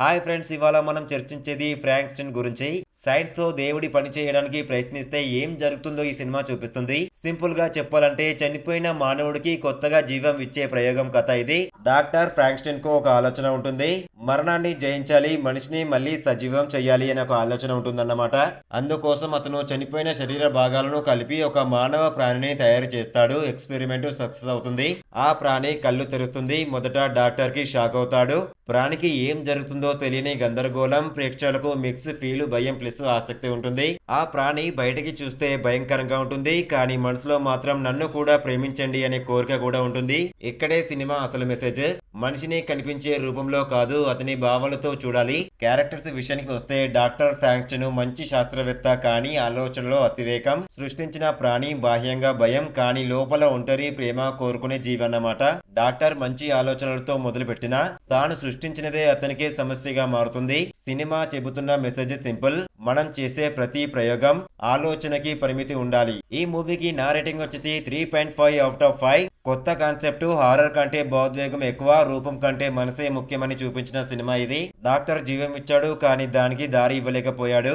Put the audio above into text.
Hi friends ఇవాళ మనం చర్చించేది ఫ్రాంక్స్టన్ గురించి. సైన్స్తో దేవుడి పని చేయడానికి ప్రయత్నిస్తే ఏం జరుగుతుందో ఈ సినిమా చూపిస్తుంది. సింపుల్గా చెప్పాలంటే చనిపోయిన మానవుడికి కొత్తగా జీవం ఇచ్చే ప్రయోగం కథ ఇది. డాక్టర్ ఫ్రాంక్స్టన్కు ఒక ఆలోచన ఉంటుంది. మరణాన్ని జయించాలి మనిషిని మళ్ళీ సజీవం చేయాలి అనే ఒక ఆలోచన ఉంటుందన్నమాట. అందుకోసం అతను చనిపోయిన శరీర భాగాలను కలిపి ఒక మానవ ప్రాణిని తయారు చేస్తాడు. ఎక్స్పెరిమెంట్ సక్సెస్ అవుతుంది. ఆ ప్రాణి కళ్ళు తెరుస్తుంది. మొదట డాక్టర్కి షాక్ అవుతాడు. ప్రాణికి ఏం జరుగుతుందో తెలియని గందరగోళం ప్రేక్షకులకు మిక్స్ ఫీల్ భయం ప్లస్ ఆసక్తి ఉంటుంది. ఆ ప్రాణి బయటకి చూస్తే భయంకరంగా ఉంటుంది. కానీ మనసులో మాత్రం నన్ను కూడా ప్రేమించండి అనే కోరిక కూడా ఉంటుంది. ఇక్కడే సినిమా అసలు మెసేజ్ మనిషిని కనిపించే రూపంలో కాదు అతని భావాలతో చూడాలి. క్యారెక్టర్స్ విషయానికి వస్తే డాక్టర్ ఫ్రాంక్స్టన్ మంచి శాస్త్రవేత్త కానీ ఆలోచనలో అతిరేకం. సృష్టించిన ప్రాణి బాహ్యంగా భయం కానీ లోపల ఒంటరి ప్రేమ కోరుకునే జీవి అన్నమాట. డాక్టర్ మంచి ఆలోచనలతో మొదలుపెట్టినా తాను సృష్టించినదే అతనికే సమస్యగా మారుతుంది. సినిమా చెబుతున్న మెసేజ్ సింపుల్. మనం చేసే ప్రతి ప్రయోగం ఆలోచనకి పరిమితి ఉండాలి. ఈ మూవీకి నా రేటింగ్ వచ్చేసి three point five out of five కొత్త కాన్సెప్ట్ హారర్ కంటే భావోద్వేగం ఎక్కువ రూపం కంటే మనసే ముఖ్యమని చూపించిన సినిమా ఇది. డాక్టర్ జీవం ఇచ్చాడు కానీ దానికి దారి ఇవ్వలేకపోయాడు.